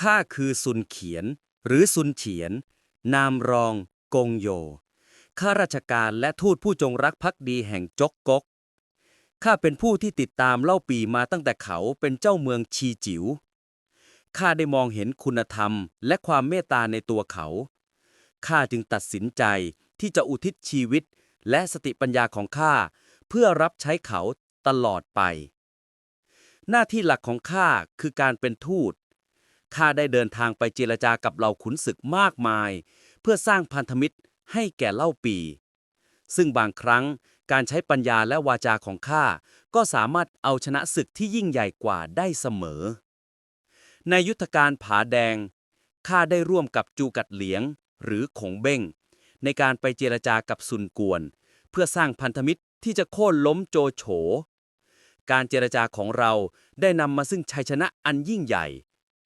ข้าคือซุนเขียน หรือซุนเฉียน นามรอง กงโย ข้าราชการและทูตผู้จงรักภักดีแห่งจกกก ข้าเป็นผู้ที่ติดตามเล่าปีมาตั้งแต่เขาเป็นเจ้าเมืองชีจิ๋ว ข้าได้มองเห็นคุณธรรมและความเมตตาในตัวเขา ข้าจึงตัดสินใจที่จะอุทิศชีวิตและสติปัญญาของข้าเพื่อรับใช้เขาตลอดไป หน้าที่หลักของข้าคือการเป็นทูต ข้าได้เดินทางไปเจรจากับเหล่าขุนศึกมากมาย เพื่อสร้างพันธมิตรให้แก่เล่าปี ซึ่งบางครั้งการใช้ปัญญาและวาจาของข้าก็สามารถเอาชนะศึกที่ยิ่งใหญ่กว่าได้เสมอ ในยุทธการผาแดงข้าได้ร่วมกับจูกัดเหลียง หรือขงเบ้ง ในการไปเจรจากับซุนกวน เพื่อสร้างพันธมิตรที่จะโค่นล้มโจโฉ การเจรจาของเราได้นำมาซึ่งชัยชนะอันยิ่งใหญ่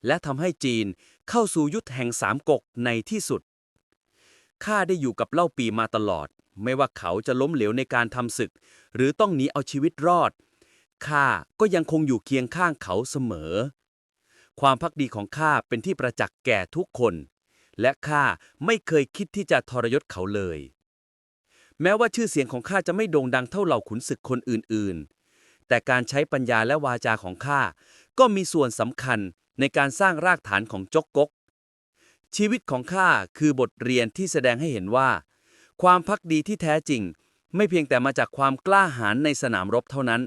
และทำให้จีนเข้าสู่ยุทธแห่งสามก๊กในที่สุด ข้าได้อยู่กับเล่าปีมาตลอด ไม่ว่าเขาจะล้มเหลวในการทำศึก หรือต้องหนีเอาชีวิตรอด ข้าก็ยังคงอยู่เคียงข้างเขาเสมอ ความพักดีของข้าเป็นที่ประจักษ์แก่ทุกคน และข้าไม่เคยคิดที่จะทรยศเขาเลย แม้ว่าชื่อเสียงของข้าจะไม่โด่งดังเท่าเหล่าขุนศึกคนอื่นๆ แต่การใช้ปัญญาและวาจาของข้าก็มีส่วนสำคัญในการสร้างรากฐานของจกกก ชีวิตของข้าคือบทเรียนที่แสดงให้เห็นว่า ความพักดีที่แท้จริง ไม่เพียงแต่มาจากความกล้าหาญในสนามรบเท่านั้น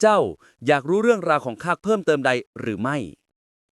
เจ้าอยากรู้เรื่องราวของข้าเพิ่มเติมใดหรือไม่